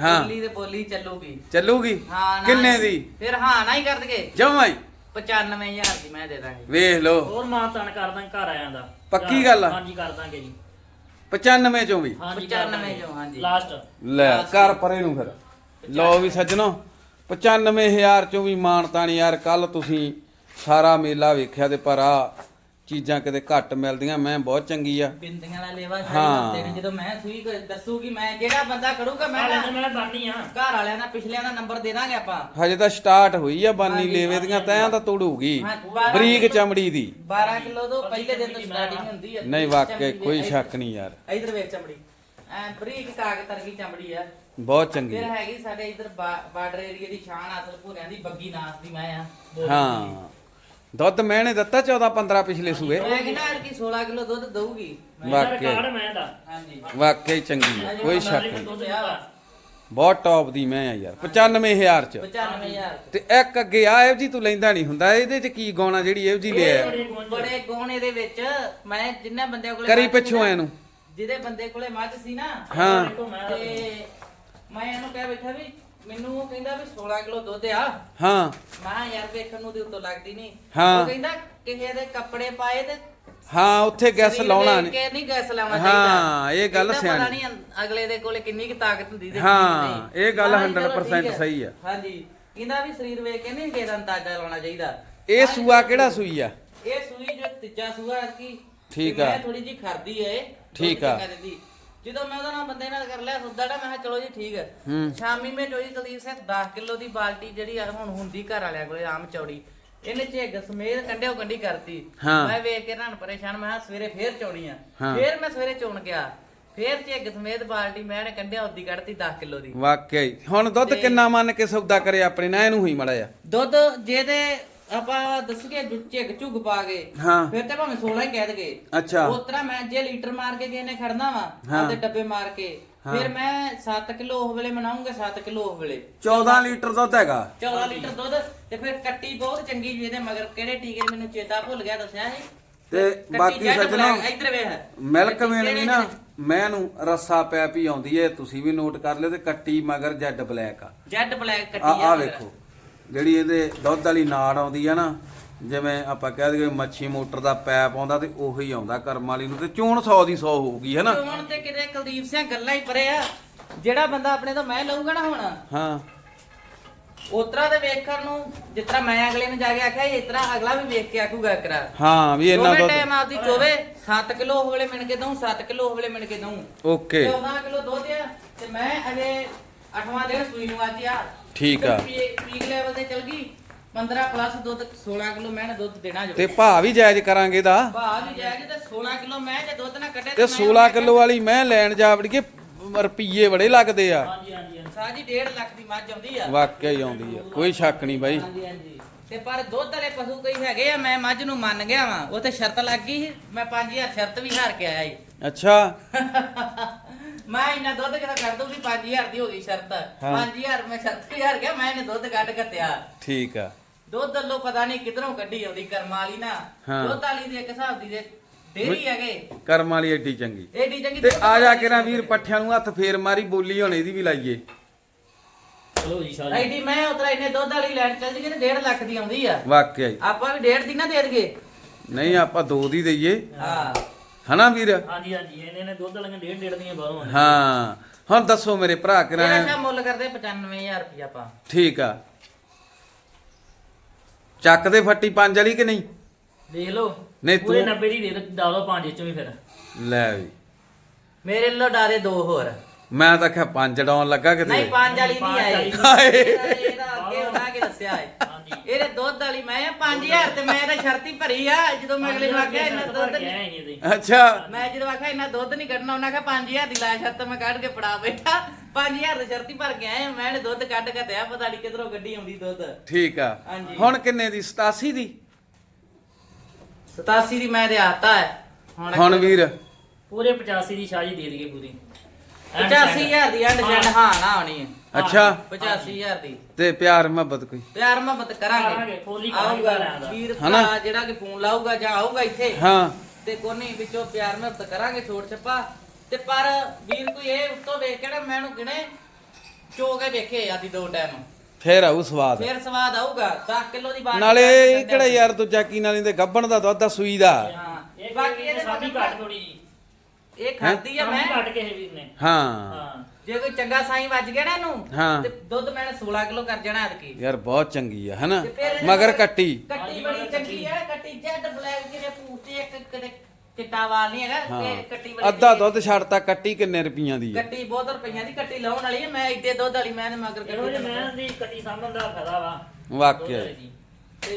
ਹਾਂ।
ਬੋਲੀ ਤੇ ਬੋਲੀ ਚੱਲੂਗੀ।
ਚੱਲੂਗੀ?
ਹਾਂ
ਕਿੰਨੇ ਦੀ?
ਫਿਰ ਹਾਂ ਨਾ ਹੀ ਕਰ ਦਗੇ
ਜਮਾਂ ਹੀ।
95000 ਦੀ ਮੈਂ ਦੇ ਦਾਂਗੀ।
ਵੇਖ ਲਓ।
ਹੋਰ ਮਾਂ ਤਨ ਕਰ ਦਾਂਗੇ ਘਰ ਆਇਆਂ ਦਾ।
ਪੱਕੀ ਗੱਲ ਆ?
ਹਾਂਜੀ ਕਰ ਦਾਂਗੇ ਜੀ।
95 ਚੋਂ ਵੀ।
ਹਾਂਜੀ
95 ਚੋਂ, ਹਾਂਜੀ।
ਲਾਸਟ
ਲੈ ਕਰ ਪਰੇ ਨੂੰ ਫਿਰ। ਲਓ ਵੀ ਸੱਜਣੋ 95000 ਚੋਂ ਵੀ ਮਾਨਤਾ ਨਹੀਂ ਯਾਰ ਕੱਲ ਤੁਸੀਂ ਸਾਰਾ ਮੇਲਾ ਵੇਖਿਆ ਤੇ ਪਰ ਆ ਚੀਜ਼ਾਂ ਕਿਤੇ ਘੱਟ ਮਿਲਦੀਆਂ ਮੈਂ ਬਹੁਤ ਚੰਗੀ ਆ।
ਬਿੰਦੀਆਂ ਦਾ ਲੇਵਾ
ਹਾਂ।
ਨੇ ਜਦੋਂ ਮੈਂ ਸੂਈ ਕੋਈ ਦੱਸੂਗੀ ਮੈਂ ਜਿਹੜਾ ਬੰਦਾ ਖੜੂਗਾ ਮੈਂ
ਮੈਂ
ਨਾ
ਮੈਂ ਬਣਨੀ ਆ।
ਘਰ ਵਾਲਿਆਂ ਦਾ ਪਿਛਲਿਆਂ ਦਾ ਨੰਬਰ ਦੇ ਦਾਂਗੇ ਆਪਾਂ।
ਹਜੇ ਤਾਂ ਸਟਾਰਟ ਹੋਈ ਆ ਬਾਨੀ
ਹਾਂਜੀ,
ਲੇਵੇ ਦੀਆਂ ਤੈਂ ਤਾਂ ਤੋੜੂਗੀ
ਹਾਂ, ਬਾਰਾਂ
ਬਰੀਕ ਚਮੜੀ ਦੀ।
12 ਕਿਲੋ ਤੋਂ ਪਹਿਲੇ ਦਿਨ ਤੋਂ ਸਟਾਰਟਿੰਗ ਹੁੰਦੀ ਹੈ
ਨਹੀਂ ਵਾਕਿਆ ਕੋਈ ਸ਼ੱਕ ਨਹੀਂ ਯਾਰ।
ਇਧਰ ਵੇਖ ਚਮੜੀ। ਐ ਬਰੀਕ ਕਾਗ ਤਰਗੀ ਚਮੜੀ ਆ।
ਬਹੁਤ ਚੰਗੀ।
ਫਿਰ
ਆ।
ਹੈਗੀ ਸਾਡੇ ਇਧਰ ਬਾਰਡਰ ਏਰੀਆ ਦੀ ਸ਼ਾਨ ਅਸਲ ਭੂਰਿਆਂ ਦੀ ਬੱਗੀ ਨਾਸ ਦੀ ਮੈਂ ਆ
ਹਾਂ। ਦੁੱਧ ਮੈਨੇ ਦਿੱਤਾ 14 15 ਪਿਛਲੇ ਸੂਏ।
ਮੈਂ ਕਹਿੰਦਾ ਕਿ 16 ਕਿਲੋ ਦੁੱਧ ਦਊਗੀ।
ਵਾਕਿਆ।
ਰਿਕਾਰਡ ਮੈਂ ਦਾ।
ਹਾਂਜੀ।
ਵਾਕਿਆ ਹੀ ਚੰਗੀ ਆ ਕੋਈ ਸ਼ੱਕ ਨਹੀਂ।
ਦੁੱਧ ਦਿੱਤਾ
ਬਹੁਤ ਟੌਪ ਦੀ ਮੈਂ ਆ ਯਾਰ 95000 ਚ।
95000
ਤੇ ਇੱਕ ਅੱਗੇ ਆ ਇਹ ਜੀ ਤੂੰ ਲੈਂਦਾ ਨਹੀਂ ਹੁੰਦਾ ਇਹਦੇ ਚ ਕੀ ਗਾਉਣਾ ਜਿਹੜੀ ਇਹ ਜੀ ਲਿਆ।
ਬੜੇ ਗੋਣੇ ਦੇ ਵਿੱਚ ਮੈਂ ਜਿੰਨੇ ਬੰਦਿਆਂ ਕੋਲੇ
ਕਰੀ
ਮੱਝ ਸੀ
ਪਿੱਛੋਂ
ਨਾ,
ਇਹਨੂੰ।
ਜਿਹਦੇ ਬੰਦੇ ਕੋਲੇ ਮੱਝ ਸੀ ਨਾ
ਹਾਂ।
ਤੇ ਮੈਂ ਇਹਨੂੰ ਕਹਿ ਬੈਠਾ ਵੀ ਮੈਨੂੰ ਉਹ ਕਹਿੰਦਾ ਵੀ 16 ਕਿਲੋ ਦੁੱਧ ਆ
ਹਾਂ
ਮੈਂ ਯਾਰ ਵੇਖਣ ਨੂੰ ਤੇ ਉਤੋਂ ਲੱਗਦੀ ਨਹੀਂ
ਹਾਂ।
ਉਹ ਕਹਿੰਦਾ ਕਿਸੇ ਦੇ ਕੱਪੜੇ ਪਾਏ ਤੇ
ਹਾਂ ਉੱਥੇ ਗੈਸ
ਸਰੀਰ
ਲਾਉਣਾ
ਵੇਖ
ਨਹੀਂ
ਕੇ ਨਹੀਂ ਗੈਸ ਲਾਉਣਾ
ਹਾਂ, ਇਹ ਗੱਲ
ਇਹਦਾ ਪਤਾ
ਸਿਆਣੀ।
ਨਹੀਂ ਅਗਲੇ ਦੇ ਕੋਲੇ ਕਿੰਨੀ ਕੁ ਤਾਕਤ ਹੁੰਦੀ ਤੇ
ਹਾਂ,
ਨਹੀਂ।
ਇਹ ਗੱਲ
ਹਾਂ, ਚਲੋ
100%
ਠੀਕ ਹੈ।
ਸਹੀ ਆ।
ਹਾਂਜੀ ਕਹਿੰਦਾ ਵੀ ਸਰੀਰ ਵੇਖ ਕੇ ਨਹੀਂ ਕਿਸੇ ਦਾ ਅੰਦਾਜ਼ਾ ਲਾਉਣਾ ਚਾਹੀਦਾ
ਇਹ ਸੂਆ ਕਿਹੜਾ ਸੂਈ ਆ
ਇਹ ਸੂਈ ਜੋ ਤੀਜਾ ਸੂਆ ਕੀ
ਠੀਕ ਆ।
ਥੋੜੀ ਜੀ ਖਰਦੀ ਏ
ਠੀਕ ਆ।
ਜਦੋਂ ਮੈਂ ਉਹਦਾ ਨਾਲ ਬੰਦੇ ਨਾਲ ਕਰ ਲਿਆ ਸੌਦਾ ਨਾ ਮੈਂ ਕਿਹਾ ਚਲੋ ਜੀ ਠੀਕ ਹੈ। ਸ਼ਾਮੀ ਮੈਂ ਚੋਈ ਕੁਲਦੀਪ ਸਿੰਘ 10 ਕਿਲੋ ਦੀ ਬਾਲਟੀ ਜਿਹੜੀ ਆ ਹੁਣ ਹੁੰਦੀ ਘਰ ਵਾਲਿਆਂ ਕੋਲੇ ਆਮ ਚੌੜੀ ਇਹਨੇ ਝੇਗ ਸਮੇਤ ਕੰਡਿਓ ਕੰਡੀ ਕਰਤੀ। ਮੈਂ ਵੇਖ ਕੇ ਰਨ ਪਰੇਸ਼ਾਨ ਮੈਂ ਕਿਹਾ ਸਵੇਰੇ ਫੇਰ ਚੋਣੀ ਆ। ਫੇਰ ਮੈਂ ਸਵੇਰੇ ਚੋਣ ਗਿਆ। ਫੇਰ ਝੇਗ ਸਮੇਤ ਬਾਲਟੀ ਮੈਂ ਨੇ ਕੰਡਿਆ ਉੱਦੀ ਕੱਢਤੀ 10 ਕਿਲੋ ਦੀ।
ਵਾਕਿਆ ਹੀ ਹੁਣ ਦੁੱਧ ਕਿੰਨਾ ਮੰਨ ਕੇ ਸੌਦਾ ਕਰੇ ਆਪਣੇ ਨਾਲ ਇਹਨੂੰ ਹੀ ਮੜਾ ਜਾ
ਦੁੱਧ ਜੇ ਤੇ ਆਪਾਂ ਦੱਸਗੇ ਝੇਗ ਝੁੱਗ ਪਾ ਕੇ
ਹਾਂ।
ਫਿਰ ਤੇ ਭਾਵੇਂ 16 ਹੀ ਕਹਿ ਦਗੇ
ਅੱਛਾ।
ਉਸ ਤਰ੍ਹਾਂ ਮੈਂ ਜੇ ਲੀਟਰ ਮਾਰ ਕੇ ਕਿਸੇ ਨੇ ਖੜਨਾ ਵਾ। ਤੇ ਡੱਬੇ ਮਾਰ ਕੇ। ਫਿਰ ਮੈਂ 7 ਕਿਲੋ ਉਹ ਵੇਲੇ ਮਨਾਉਂਗਾ 7 ਕਿਲੋ ਉਹ ਵੇਲੇ।
14 ਲੀਟਰ ਦੁੱਧ ਹੈਗਾ।
14 ਲੀਟਰ ਦੁੱਧ ਤੇ ਫਿਰ ਕੱਟੀ ਬਹੁਤ ਚੰਗੀ ਜੀ ਇਹਦੇ ਮਗਰ ਕਿਹੜੇ ਟੀਕੇ ਮੈਨੂੰ ਚੇਤਾ ਭੁੱਲ ਗਿਆ ਦੱਸਿਆ ਸੀ।
ਤੇ ਬਾਕੀ ਸੱਜਣੋ
ਇੱਧਰ ਵੇਖ।
ਮਿਲਕ
ਕਿਹੜੇ
ਨਾ
ਨੇ?
ਮੈਂ ਨੂੰ ਰੱਸਾ ਪੈ ਪੀ ਆਉਂਦੀ ਏ ਤੁਸੀਂ ਵੀ ਨੋਟ ਕਰ ਲਿਓ ਤੇ ਕੱਟੀ ਮਗਰ ਜੈਡ ਬਲੈਕ ਆ।
ਜੈਡ ਬਲੈਕ ਕੱਟੀ
ਆ
ਆ।
ਵੇਖੋ। ਜਿਹੜੀ ਇਹਦੇ ਦੁੱਧ ਵਾਲੀ ਨਾੜ ਆਉਂਦੀ ਆ ਨਾ ਜਿਵੇਂ ਆਪਾਂ ਕਹਿ ਦਈਏ ਮੱਛੀ ਮੋਟਰ ਦਾ ਪੈਪ ਆਉਂਦਾ ਤੇ ਉਹੀ ਆਉਂਦਾ ਕਰਮ ਵਾਲੀ ਨੂੰ ਤੇ ਚੋਣ 100 ਦੀ 100 ਹੋਊਗੀ ਹੈਨਾ
ਹੁਣ ਤੇ ਕਿਤੇ ਕੁਲਦੀਪ ਸਿੰਘ ਗੱਲਾਂ ਹੀ ਪਰੇ ਆ। ਜਿਹੜਾ ਬੰਦਾ ਆਪਣੇ ਤੋਂ ਮੈਂ ਲਊਗਾ ਨਾ ਹੁਣ
ਹਾਂ।
ਉਤਰਾ ਤੇ ਵੇਖਣ ਨੂੰ ਤਰ੍ਹਾਂ ਮੈਂ ਅਗਲੇ ਨੂੰ ਜਾ ਕੇ ਆਖਿਆ ਤਰ੍ਹਾਂ ਅਗਲਾ ਵੀ ਵੇਖ ਕੇ ਆਖੂਗਾ ਕਰਾ
ਹਾਂ ਵੀ ਇੰਨਾ
ਦੋਵੇਂ
ਦੁੱਧ
ਟਾਈਮ ਆਪਦੀ ਚੋਵੇ 7 ਕਿਲੋ ਉਹ ਵੇਲੇ ਮਿਣ ਕੇ ਦਊਂ 7 ਕਿਲੋ ਉਹ ਵੇਲੇ ਮਿਣ ਕੇ ਦਊਂ।
ਓਕੇ।
14 ਕਿਲੋ ਦੁੱਧ ਆ ਤੇ ਮੈਂ ਅਜੇ 8ਵਾਂ ਦਿਨ ਸੂਈ ਨੂੰ ਅੱਜ ਆ।
ਠੀਕ ਆ।
ਪੀਕ ਲੈਵਲ ਤੇ ਚਲ ਗਈ 15 ਪਲੱਸ ਦੁੱਧ 16 ਕਿਲੋ ਮੈਂ ਨੇ ਦੁੱਧ ਦੇਣਾ ਜੋ।
ਤੇ ਭਾਅ ਵੀ ਜਾਇਜ਼ ਕਰਾਂਗੇ ਦਾ।
ਭਾਅ ਵੀ ਜਾਏਗੀ ਤੇ 16 ਕਿਲੋ ਮੈਂ ਜੇ ਦੁੱਧ ਨਾ ਕੱਢੇ
ਤੇ 16 ਕਿਲੋ ਵਾਲੀ ਮੈਂ ਲੈਣ ਜਾ ਵੜੀਏ ਰੁਪਈਏ ਬੜੇ ਲੱਗਦੇ ਆ।
ਹਾਂਜੀ ਹਾਂਜੀ।
ਸਾਜੀ 1.5 ਲੱਖ ਦੀ ਮੱਝ ਆਉਂਦੀ ਆ।
ਵਾਕਿਆ ਹੀ ਆਉਂਦੀ ਆ। ਕੋਈ ਸ਼ੱਕ ਨਹੀਂ ਬਾਈ।
ਹਾਂਜੀ ਹਾਂਜੀ। ਤੇ ਪਰ ਦੁੱਧ ਵਾਲੇ ਪਸ਼ੂ ਕਈ ਹੈਗੇ ਆ ਮੈਂ ਮੱਝ ਨੂੰ ਮੰਨ ਗਿਆ ਵਾਂ। ਉਹ ਤੇ ਸ਼ਰਤ ਲੱਗ ਗਈ ਸੀ। ਮੈਂ 5000 ਸ਼ਰਤ ਵੀ ਹਾਰ ਕੇ ਆਇਆ ਸੀ
ਅੱਛਾ।
ਮੈਂ ਇੰਨਾ ਦੁੱਧ ਕਿਦਾ ਕਰ ਦੂੰਗੀ 5000 ਦੀ ਹੋ ਗਈ ਸ਼ਰਤ।
ਹਾਂ।
5000 ਮੈਂ ਸ਼ਰਤ ਹਜ਼ਾਰ ਗਿਆ ਮੈਂ ਇਹਨੇ ਦੁੱਧ ਕੱਢ ਕੇ ਤਿਆ।
ਠੀਕ ਆ।
ਦੁੱਧ ਲੋ ਪਤਾ ਨਹੀਂ ਕਿਧਰੋਂ ਕੱਢੀ ਆਉਂਦੀ ਕਰਮਾਂ ਵਾਲੀ ਨਾ।
ਹਾਂ।
ਦੁੱਧ ਵਾਲੀ ਦੇ ਇੱਕ ਹਿਸਾਬ ਦੀ ਦੇ ਡੇਰੀ ਹੈਗੇ।
ਕਰਮ ਵਾਲੀ ਏਡੀ ਚੰਗੀ।
ਏਡੀ ਚੰਗੀ
ਤੇ
ਦੁੱਧ
ਆ ਜਾ ਕੇ ਨਾ ਵੀਰ ਪੱਠਿਆਂ ਨੂੰ ਹੱਥ ਫੇਰ ਮਾਰੀ ਬੋਲੀ ਹੁਣ ਇਹਦੀ ਵੀ ਲਾਈਏ।
ਚਲੋ ਜੀ ਸ਼ਾਹ ਜੀ
ਐਡੀ ਮੈਂ ਉਤਰਾ ਇਹਨੇ ਦੁੱਧ ਵਾਲੀ ਲੈਣ ਚੱਲ ਜੀ ਤੇ 1.5 ਲੱਖ ਦੀ ਆਉਂਦੀ ਆ।
ਵਾਕਿਆ ਹੀ।
ਆਪਾਂ ਵੀ 1.5 ਦੀ ਨਾ ਦੇ ਦਈਏ।
ਨਹੀਂ ਆਪਾਂ ਦੋ ਦੀ ਦਈਏ।
ਹਾਂ।
ਹਨਾ ਵੀਰ?
ਹਾਂਜੀ ਹਾਂਜੀ ਇਹਨੇ ਨੇ ਦੁੱਧ ਵਾਲੀਆਂ ਡੇਢ ਡੇਢ ਦੀਆਂ ਬਾਹਰੋਂ ਆਉਂਦੀਆਂ।
ਹਾਂ ਹੁਣ ਦੱਸੋ ਮੇਰੇ ਭਰਾ
ਇਹਦਾ
ਕਿਰਾਂ
ਸ਼ਾ ਮੁੱਲ ਕਰਦੇ 95000 ਰੁਪਇਆ ਆਪਾਂ।
ਠੀਕ ਆ। ਚੱਕ ਦੇ ਫੱਟੀ ਪੰਜ ਵਾਲੀ ਕਿ ਨਹੀਂ?
ਦੇਖ ਲਓ
ਨਹੀਂ,
ਪੂਰੇ
ਤੂੰ-
90 ਦੀ ਦੇ ਦੋ ਡਾਲੋ ਪੰਜ ਚੋਂ ਵੀ ਫਿਰ।
ਲੈ ਵੀ।
ਮੇਰੇ ਲੋ ਡਾਰੇ ਦੋ ਹੋਰ।
ਮੈਂ ਤਾਂ ਕਿਹਾ ਪੰਜ ਡਾਉਣ ਲੱਗਾ ਕਿਤੇ।
ਨਹੀਂ ਪੰਜ ਵਾਲੀ ਨਹੀਂ
ਹਾਏ।
ਇਹਦਾ ਇਹਦਾ ਅੱਗੇ ਉਹਨਾਂ ਕੇ ਦੱਸਿਆ ਹੈ।
ਹਾਂਜੀ।
ਇਹਦੇ ਦੁੱਧ ਵਾਲੀ ਮੈਂ 5000 ਤੇ ਮੈਂ ਇਹਦਾ ਸ਼ਰਤੀ ਭਰੀ ਆ। ਜਦੋਂ ਮੈਂ ਅਗਲੇ ਨੂੰ ਆਖਿਆ ਇਹਨਾਂ ਦੁੱਧ ਨਹੀਂ
ਅੱਛਾ।
ਮੈਂ ਜਦੋਂ ਆਖਿਆ ਇਹਨਾਂ ਦੁੱਧ ਨਹੀਂ ਕੱਢਣਾ ਉਹਨਾਂ ਆਖਿਆ 5000 ਦੀ ਲਾਇਆ ਸ਼ਰਤ ਮੈਂ ਕੱਢ ਕੇ ਫੜਾ ਬੈਠਾ। 5000 ਦੀ ਸ਼ਰਤੀ ਭਰ ਕੇ ਆਏ ਮੈਂ ਇਹਨੇ ਦੁੱਧ ਕੱਢ ਕੇ ਤੇ ਪਤਾ ਨਹੀਂ ਕਿਧਰੋਂ ਗੱਡੀ ਆਉਂਦੀ ਦੁੱਧ।
ਠੀਕ ਆ।
ਹਾਂਜੀ।
ਹੁਣ ਕਿੰਨੇ ਦੀ? 87 ਦੀ?
87 ਦੀ ਮੈਂ ਤੇ ਆਤਾ ਹੈ।
ਹੁਣ ਵੀਰ।
ਪੂਰੇ 85 ਦੀ ਸ਼ਾਹ ਜੀ ਦੇ ਦਈਏ ਪੂਰੀ।
85000 ਦੀ ਐਂਡ ਜੈਂਡ ਹਾਂ ਨਾ ਹੋਣੀ ਹੈ।
ਅੱਛਾ।
85000 ਦੀ।
ਤੇ ਪਿਆਰ ਮੁਹੱਬਤ ਕੋਈ?
ਪਿਆਰ ਮੁਹੱਬਤ ਕਰਾਂਗੇ।
ਫੁੱਲ ਹੀ ਕਰਾਂਗੇ ਦਾ।
ਵੀਰ? ਭਰਾ ਜਿਹੜਾ ਕਿ ਫੋਨ ਲਾਊਗਾ ਜਾਂ ਆਊਗਾ ਇੱਥੇ
ਹਾਂ।
ਤੇ ਕੋਨੀ ਵਿੱਚੋਂ ਪਿਆਰ ਮੁਹੱਬਤ ਕਰਾਂਗੇ ਛੋੜ ਛੱਪਾ। ਤੇ ਪਰ ਵੀਰ ਕੋਈ ਇਹ ਉੱਤੋਂ ਵੇਖ ਕੇ ਨਾ ਮੈਨੂੰ ਕਿਨੇ ਚੋ ਕੇ ਵੇਖੇ ਆਦੀ ਦੋ ਟਾਈਮ
ਫੇਰ ਆਊ ਸਵਾਦ।
ਫੇਰ ਸਵਾਦ ਆਊਗਾ 10 ਕਿਲੋ ਦੀ ਬਾਟ
ਨਾਲੇ ਇਹ ਕਿਹੜਾ ਯਾਰ ਦੂਜਾ ਕੀ ਨਾਲ ਇਹਦੇ ਗੱਬਣ ਦਾ ਦੁੱਧ ਆ ਸੂਈ ਦਾ।
ਹਾਂ
ਇਹ
ਬਾਕੀ
ਸਾਬੀ
ਮਗਰ
ਘੱਟ ਥੋੜੀ ਜੀ।
ਇਹ ਖਾਦੀ ਆ ਮੈਂ।
ਘੱਟ ਕੇ ਇਹ ਵੀਰ ਨੇ।
ਹਾਂ।
ਹਾਂ।
ਜੇ ਕੋਈ ਚੰਗਾ ਸਾਈ ਵੱਜ ਗਿਆ ਨਾ ਇਹਨੂੰ
ਹਾਂ।
ਤੇ ਦੁੱਧ ਮੈਂ 16 ਕਿਲੋ ਕਰ ਜਾਣਾ ਐਤਕੀ।
ਯਾਰ ਬਹੁਤ ਚੰਗੀ ਆ ਹਨਾ?
ਤੇ ਫਿਰ ਇਹਦੇ
ਮਗਰ ਕੱਟੀ।
ਕੱਟੀ ਬੜੀ ਚੰਗੀ ਹੈ ਕੱਟੀ ਜੈਡ ਬਲੈਕ ਕਿਤੇ ਪੂਤੇ ਇੱਕ ਕਿਤੇ ਚਿੱਟਾ ਵਾਲ ਨਹੀਂ ਹੈਗਾ
ਹਾਂ।
ਤੇ ਕੱਟੀ ਬੜੀ
ਅੱਧਾ
ਚੰਗੀ।
ਦੁੱਧ ਛੱਡਤਾ ਕੱਟੀ ਕਿੰਨੇ ਰੁਪਈਆਂ ਦੀ ਆ?
ਕੱਟੀ ਬਹੁਤ ਰੁਪਈਆਂ ਦੀ ਕੱਟੀ ਲਾਉਣ ਵਾਲੀ ਹੈ ਮੈਂ ਇੱਦੇ ਦੁੱਧ ਵਾਲੀ ਮੈਂ ਮਗਰ
ਇਹੋ ਜੇ
ਕੱਟੀ
ਮੈਂ ਦੀ ਕੱਟੀ ਸਾਂਭਣ ਦਾ ਫਾਇਦਾ ਵਾ।
ਵਾਕਿਆ। ਹੀ।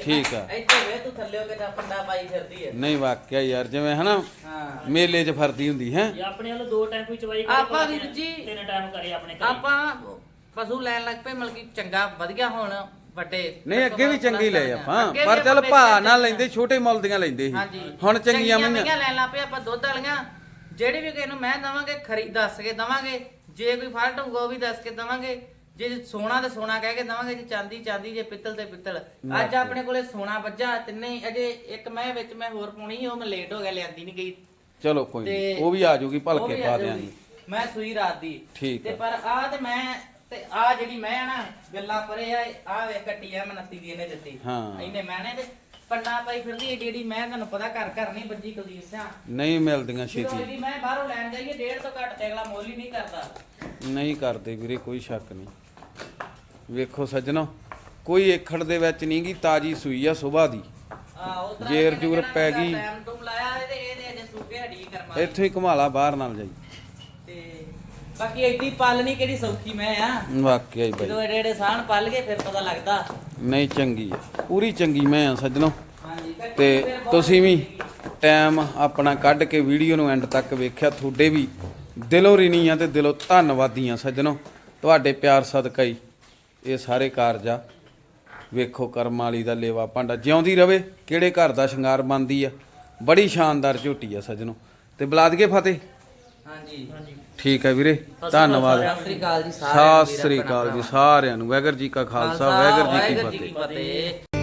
ਠੀਕ ਆ।
ਇੱਥੇ ਵੇ ਤੂੰ ਥੱਲੇ ਹੋ ਕੇ ਤਾਂ ਪੰਡਾ ਪਾਈ ਫਿਰਦੀ ਹੈ
ਨਹੀਂ ਵਾਕਿਆ ਯਾਰ ਜਿਵੇਂ ਹਨਾ
ਹਾਂ।
ਮੇਲੇ 'ਚ ਫਰਦੀ ਹੁੰਦੀ ਹੈ?
ਜੇ ਆਪਣੇ ਵੱਲੋਂ ਦੋ ਟਾਈਮ ਕੋਈ ਚਵਾਈ
ਆਪਾਂ ਵੀਰ ਜੀ-
ਤਿੰਨ ਟਾਈਮ ਕਰੇ ਆਪਣੇ ਘਰੇ।
ਆਪਾਂ ਪਸ਼ੂ ਲੈਣ ਲੱਗ ਪਏ ਮਤਲਬ ਕਿ ਚੰਗਾ ਵਧੀਆ ਹੋਣ ਵੱਡੇ।
ਨਹੀਂ ਅੱਗੇ ਵੀ ਚੰਗੀ ਲਏ ਆਪਾਂ
ਅੱਗੇ ਵੀ
ਪਰ ਚੱਲ
ਆਪਾਂ
ਭਾ ਨਾਲ ਲੈਂਦੇ ਛੋਟੇ ਮੁੱਲ ਦੀਆਂ ਲੈਂਦੇ
ਹਾਂਜੀ।
ਸੀ ਹੁਣ ਚੰਗੀਆਂ ਮਈਆਂ
ਲੈਣ ਲੱਗ ਪਏ ਆਪਾਂ ਦੁੱਧ ਵਾਲੀਆਂ। ਜਿਹੜੀ ਵੀ ਕਿਸੇ ਨੂੰ ਮੈਂ ਦਵਾਂਗੇ ਖਰੀਦ ਦੱਸ ਕੇ ਦਵਾਂਗੇ। ਜੇ ਕੋਈ ਫਾਲਟ ਹੋਊਗਾ ਉਹ ਵੀ ਦੱਸ ਕੇ ਦਵਾਂਗੇ। ਜੇ ਸੋਨਾ ਤੇ ਸੋਨਾ ਕਹਿ ਕੇ ਦਵਾਂਗੇ ਜੇ ਚਾਂਦੀ ਚਾਂਦੀ ਜੇ ਪਿੱਤਲ ਤੇ ਪਿੱਤਲ। ਅੱਜ ਆਪਣੇ ਕੋਲੇ ਸੋਨਾ ਵੱਜਾ ਤਿੰਨੇ ਹੀ, ਅਜੇ ਇੱਕ ਮੈਂ ਵਿੱਚ ਮੈਂ ਹੋਰ ਪਾਉਣੀ ਸੀ, ਉਹ ਮੈਂ ਲੇਟ ਹੋ ਗਿਆ ਲਿਆਂਦੀ ਨਹੀਂ ਗਈ।
ਚਲੋ ਕੋਈ ਨੀ,
ਤੇ
ਉਹ ਵੀ ਆ ਜਾਊਗੀ
ਉਹ
ਭਲਕੇ
ਵੀ
ਪਾ
ਆ
ਦਿਆਂਗੇ।
ਮੈਂ ਸੂਈ ਰਾਤ ਦੀ।
ਠੀਕ
ਤੇ
ਆ।
ਪਰ ਆ ਤੇ ਮੈਂ ਤੇ ਆ ਜਿਹੜੀ ਮੈਂ ਆ ਨਾ ਗੱਲਾਂ ਪਰੇ ਆ ਆ ਵੇ ਕੱਟੀ ਆ ਮੈਂ 29 ਦੀ ਇਹਨੇ ਦਿੱਤੀ।
ਹਾਂ।
ਇਹਨੇ ਮੈਨੇ ਤੇ ਪੰਡਾ ਪਾਈ ਫਿਰਦੀ ਏਡੀ ਏਡੀ ਮੈਂ ਤੁਹਾਨੂੰ ਪਤਾ ਘਰ ਘਰ ਨਹੀਂ ਬੱਜੀ ਕੁਲਦੀਪ ਸਿੰਘ
ਨਹੀਂ ਮਿਲਦੀਆਂ
ਜਦੋਂ
ਛੇਤੀ।
ਇਹਦੀ ਮੈਂ ਬਾਹਰੋਂ ਲੈਣ ਜਾਈਏ ਡੇਢ ਤੋਂ ਘੱਟ ਤੇ ਅਗਲਾ ਮੁੱਲ ਹੀ ਨਹੀਂ ਕਰਦਾ।
ਨਹੀਂ ਕਰਦੇ ਵੀਰੇ ਕੋਈ ਸ਼ੱਕ ਨਹੀਂ। ਵੇਖੋ ਸੱਜਣੋ ਕੋਈ ਏਖੜ ਦੇ ਵਿੱਚ ਨਹੀਂ ਗੀ ਤਾਜੀ ਸੂਈ ਆ ਸੁਬਾਹ ਦੀ। ਜੇਰ ਜੂਰ ਪੈ ਗਈ। ਇੱਥੋਂ ਹੀ ਘੁਮਾਲਾ ਬਾਹਰ ਨਾਲ ਜਾਈ।
ਤੇ ਬਾਕੀ ਐਡੀ ਪਾਲਣੀ ਕਿਹੜੀ ਸੌਖੀ ਮੈਂ ਆ।
ਵਾਕਿਆ ਹੀ ਬਾਈ।
ਜਦੋਂ ਏਡੇ ਏਡੇ ਸਾਹਣ ਪਲ ਗਏ ਫਿਰ ਪਤਾ ਲੱਗਦਾ।
ਨਹੀਂ ਚੰਗੀ ਆ। ਪੂਰੀ ਚੰਗੀ ਮੈਂ ਆ ਸੱਜਣੋ। ਤੇ ਤੁਸੀਂ ਵੀ। ਟਾਈਮ ਆਪਣਾ ਕੱਢ ਕੇ ਵੀਡੀਓ ਨੂੰ ਐਂਡ ਤੱਕ ਵੇਖਿਆ ਤੁਹਾਡੇ ਵੀ ਦਿਲੋਂ ਆ ਤੇ ਦਿਲੋਂ ਧੰਨਵਾਦੀ ਆ ਸੱਜਣੋ। ਤੁਹਾਡੇ ਪਿਆਰ ਸਦਕਾ ਹੀ ਇਹ ਸਾਰੇ ਕਾਰਜ ਆ। ਵੇਖੋ ਕਰਮ ਵਾਲੀ ਦਾ ਲੇਵਾ ਭਾਂਡਾ ਜਿਉਂਦੀ ਰਵੇ ਕਿਹੜੇ ਘਰ ਦਾ ਸ਼ਿੰਗਾਰ ਬਣਦੀ ਆ। ਬੜੀ ਸ਼ਾਨਦਾਰ ਝੋਟੀ ਆ ਸੱਜਣੋ। ਤੇ ਬੁਲਾ ਦਈਏ ਫਤਿਹ?
ਹਾਂਜੀ।
ਹਾਂਜੀ
ਠੀਕ ਹੈ ਵੀਰੇ ਧੰਨਵਾਦ।
ਸਤਿ ਸ੍ਰੀ ਅਕਾਲ ਜੀ ਸਾਰਿਆਂ ਨੂੰ
ਸਤਿ ਸ੍ਰੀ ਅਕਾਲ ਜੀ। ਸਾਰਿਆਂ ਨੂੰ ਵਾਹਿਗੁਰੂ ਜੀ ਕਾ ਖਾਲਸਾ ਵਾਹਿਗੁਰੂ ਜੀ ਕੀ
ਫਤਿਹ।